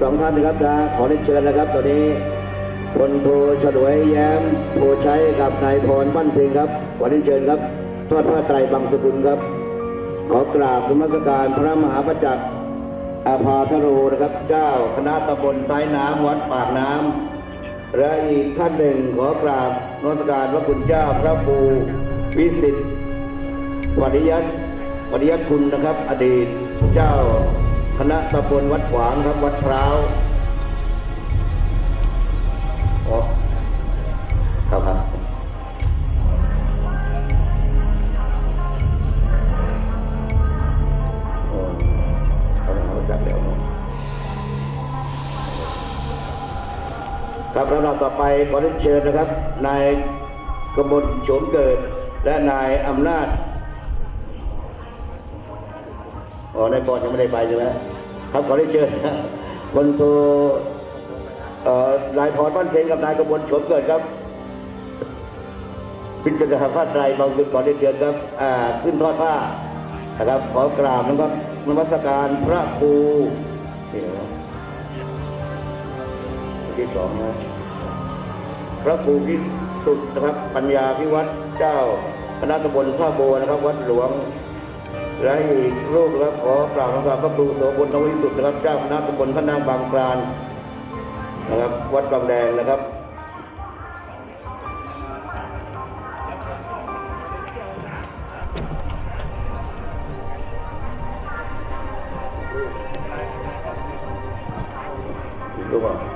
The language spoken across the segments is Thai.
สองท่านนะครับนะขอเรียนเชิญนะครับ ตอนนี้พลโทฉลวยแย้มโพชัยกับนายพรปั้นเพ็งครับขอเรียนเชิญครับทอดผ้าไตรบางสกุลครับ ขอกราบสมัสการพระมหาประจักษ์อาภาธโรนะครับ เจ้าคณะตำบลท้ายน้ำวัดปากน้ำและอีกท่านหนึ่งขอกราบนมัสการพระคุณเจ้าพระครูวิสิทธิ์วริยัตวริยัตคุณนะครับ อดีตเจ้า คณะตำบลวัดขวางครับวัดพร้าวอ๋อครับครับเออเขาต้องรู้จักแล้วเนอะครับแล้วเราต่อไปขอเรียนเชิญนะครับ นายกมลโฉมเกิด และนายอำนาจ อ๋อนายปอนยังไม่ได้ไปใช่ไหมครับขอเรียนเชิญนะคนโทเอ่อนายพรบ้านเพลงกับนายกมลโฉมเกิดครับพิจารณาผ้าไตรบางสุดขอเรียนเชิญครับอ่าขึ้นทอดผ้านะครับขอกราบนะครับนมัสการพระครูนี่นะครับที่สองนะพระครูพิสุทธิ์นะครับ ปัญญาพิวัตรเจ้าคณะตำบลท่าโบนะครับ วัดหลวง และอีกรูปนะครับขอกราบนะครับพระครูโสพลทวิสุทธิ์นะครับเจ้าคณะตำบลพระนางบางกลานนะครับวัดบางแดงนะครับรู้ป่ะ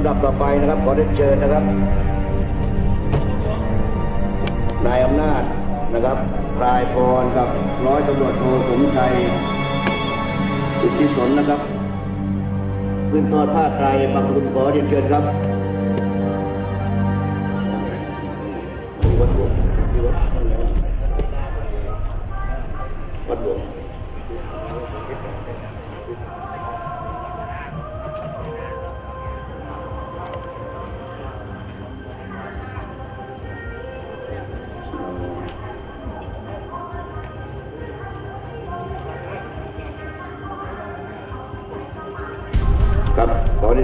ำดับต่อไปนะครับขอได้เชิญนะครับ นายอำนาจนะครับปลายพรกับร้อยตำรวจโทสมชัยสุทธิสนนะครับขึ้นทอดผ้าไตรบางคุณขอเรียนเชิญครับวัดหลวงที่วัดนั่นแหละวัดหลวง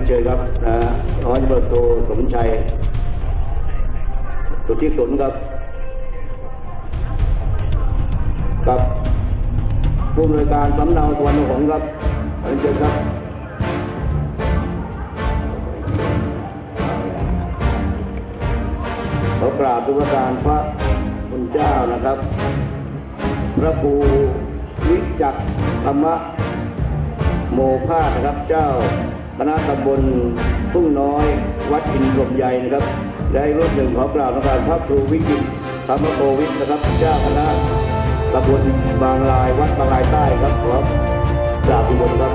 เชิญครับนะร้อยตำรวจโทสมชัยสุทธิสนครับกับผู้อำนวยการสำเนาสวนหงครับขอเรียนเชิญครับขอกราบทุกการพระคุณเจ้านะครับ พระครูวิจักธรรมโมภาสนะครับเจ้า คณะตำบลทุ่งน้อย วัดอินทร์ลมใหญ่นะครับ และอีกรูปหนึ่งขอกราบนะครับพระครูวิจิตรธรรมโกวิทนะครับเจ้าคณะตำบลบางลาย วัดบางลายใต้ครับขอกราบทุกคนครับ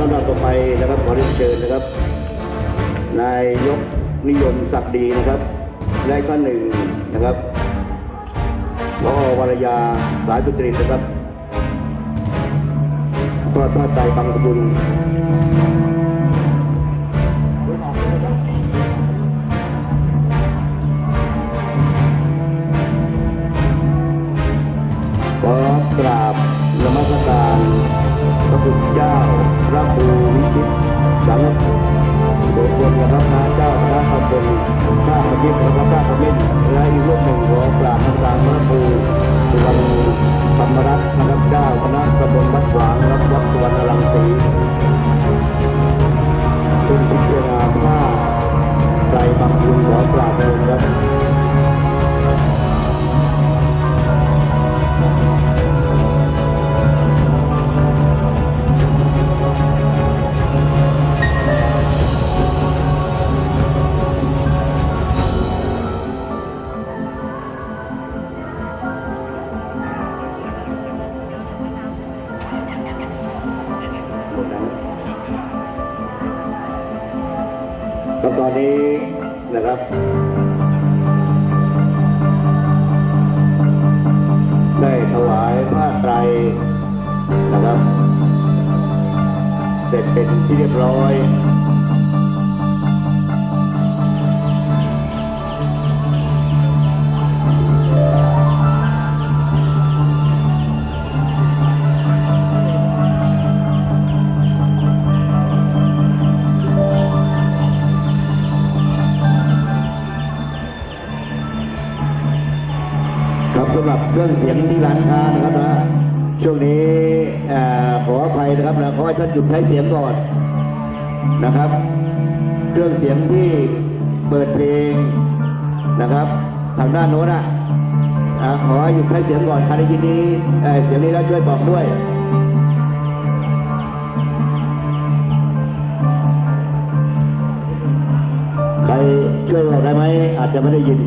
ลำดับต่อไปนะครับขอเรียนเชิญนะครับ นายยกนิยมศักดีนะครับและท่านหนึ่งนะครับพอวรยาสายสุตรีนะครับก็ทอดใจบางสกุลขอกราบนมัสการ พระคุณเจ้าพระครูวิชิตสังฆโสพลนะครับพระเจ้าพระตำบลข้าพเจ้าพระพระพระมิตรและอีกรูปหนึ่งขอกราบนมัสการพระครูสุวรรณธรรมรัตน์นะครับเจ้าคณะตำบลวัดขวางรับวัดสุวรรณรังสีซึ่งพิจารณาผ้าใจบางคุณขอกราบเลยครับ ได้ถวายผ้าไตรนะครับ เสร็จเป็นที่เรียบร้อย เสียงที่ร้านค้านะครับนะช่วงนี้ขออภัยนะครับนะขอให้ท่านหยุดใช้เสียงก่อนนะครับ เครื่องเสียงที่เปิดเพลงนะครับ ทางด้านโน้นอะขอหยุดใช้เสียงก่อนใครได้ยินนี้เอ่อเสียงนี้แล้วช่วยบอกด้วยใครช่วยบอกได้ไหมอาจจะไม่ได้ยิน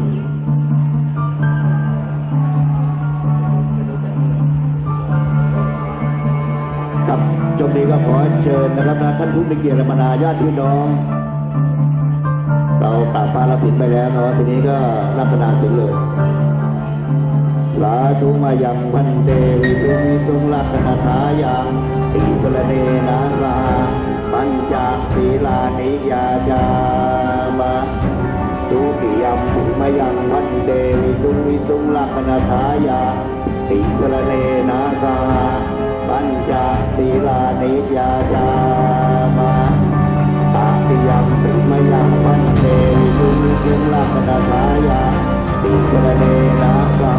เชิญนะครับนะท่านผู้มีเกียรติและบรรดาญาติพี่น้อง เรากราบพระรับผิดไปแล้วนะว่าทีนี้ก็รับประทานถึงเลยสาธุมายังพันเตวิตุมิตุงลักษณทายังติสรเนนาสาปัญจศีลานิยาจามะทุติยมภูมายังพันเตวิตุมิตุงลักษณทายังติสรเนนาสา ปัญจศีลานิยาจามาตาติยังติมยังวันเตวิตุมิตุงลักขณทายาติกระเดนาสา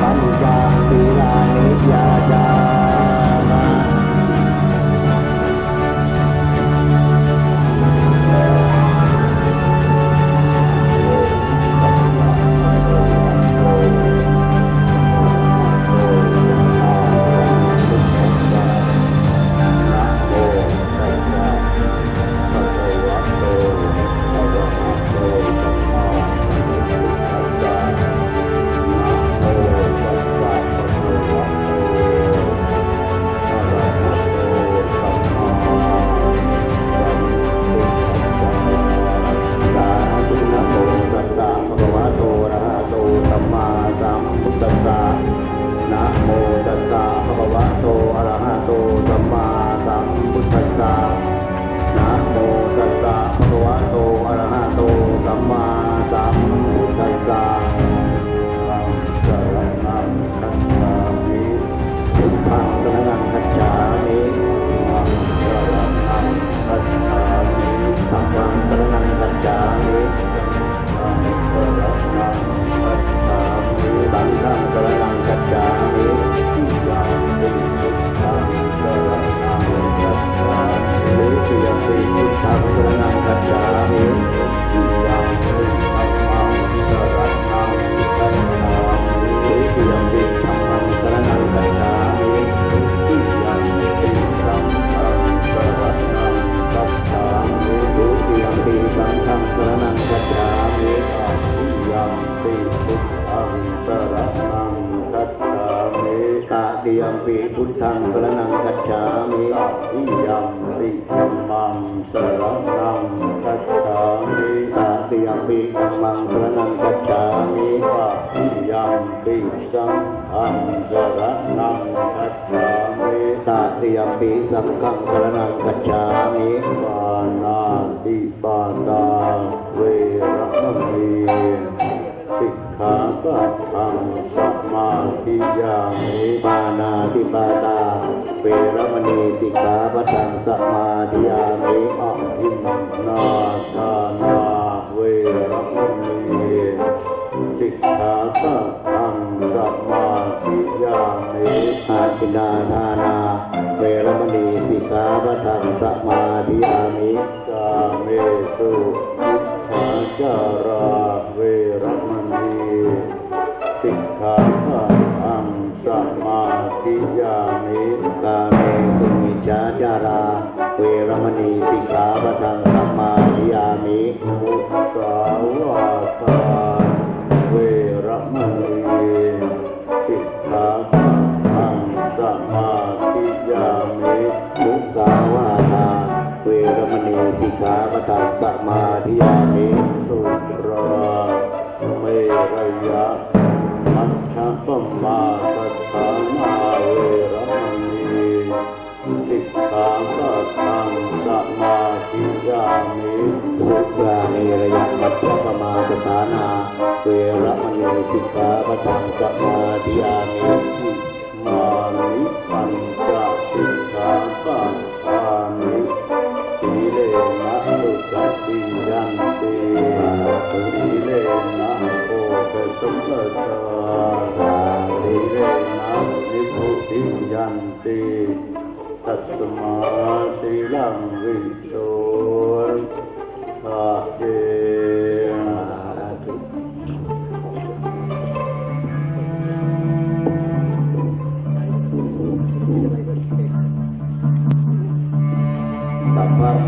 ปัญจศีลานิยา อิยังปิพุทธังสรณังคัจฉามิตาติยมปิพุทธังสรณังคัจฉามิอิ สังสรณังคัจฉามิตาติยปิสังฆังสรณังคัจฉามิปานาติปาตาเวรมณีสิกขาปะทังสมาธิยามิปานาติปาตาเวรมณีสิกขาปะทังสมาธิยามิอะหินนาทา อาทินาทานา เวรมณีสิกขาปะทังสมาธิยามิกาเมสุมิจฉาจาราเวรมณีสิกขาปะทังสมาธิยามิกาเมสุมิจาจารา เวรมณีสิกขาปะทังสมาธิยามิมุสาวาทา สิกขาปทังสมาธิยามิสุราเมรยะมัชฌะปมาสถานาเวรมณีสิกขาปทังสมาธิยามิสุราเมรยะมัชฌปมาสถานาเวรมณีสิกขาปทังสมาธิยามิมานิปัญจสิกขาปท สีเลนะสุจติยันติสีเลนะโอเปสุขตาสีเลนะนิพุติยันติตัสมาสีลังวิโสทาเจ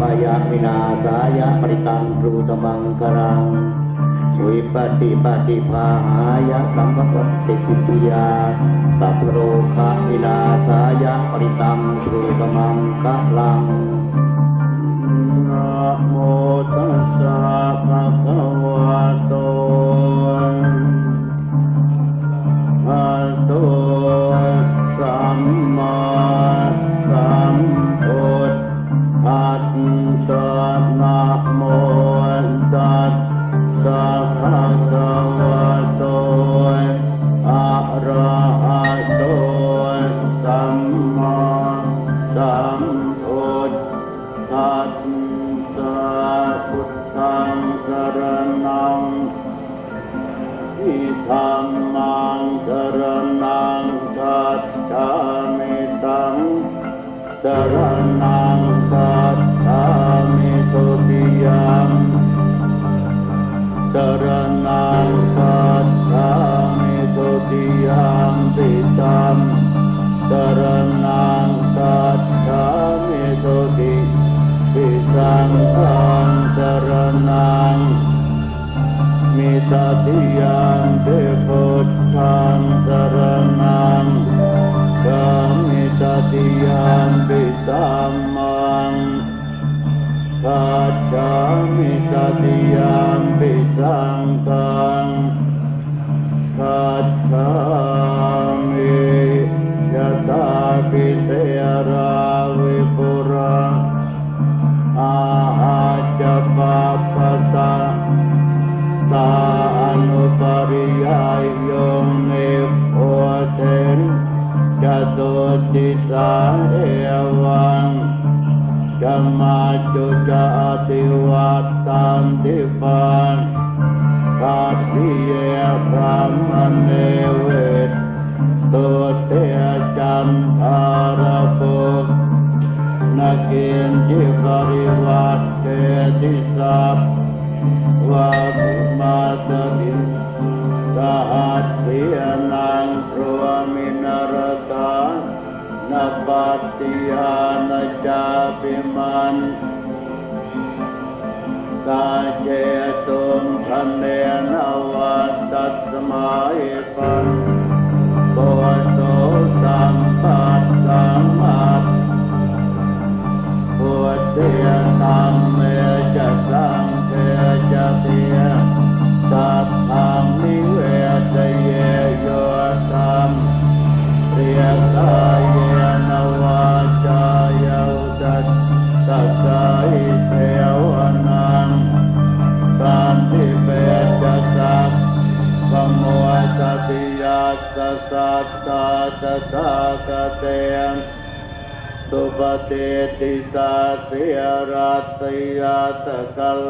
พยามินาสายะปริตังครูตมังกรังวิปฏิปฏิภาหายะสัมปะติกิติยาสัพโรคะมินาสายะปริตังครูตมังกรังนะโมตัสสะ ตติยันปิสังฆัง นปัตติยานจาปิมันกาเจตุมทันเนนวัตตัสมาอิปันโกโตสัมปัสสัมมาพุทธิยธรรมเมจะสังเทจะเตียสัพพังนิ สุปฏิติสาเสียรัตยาตกัล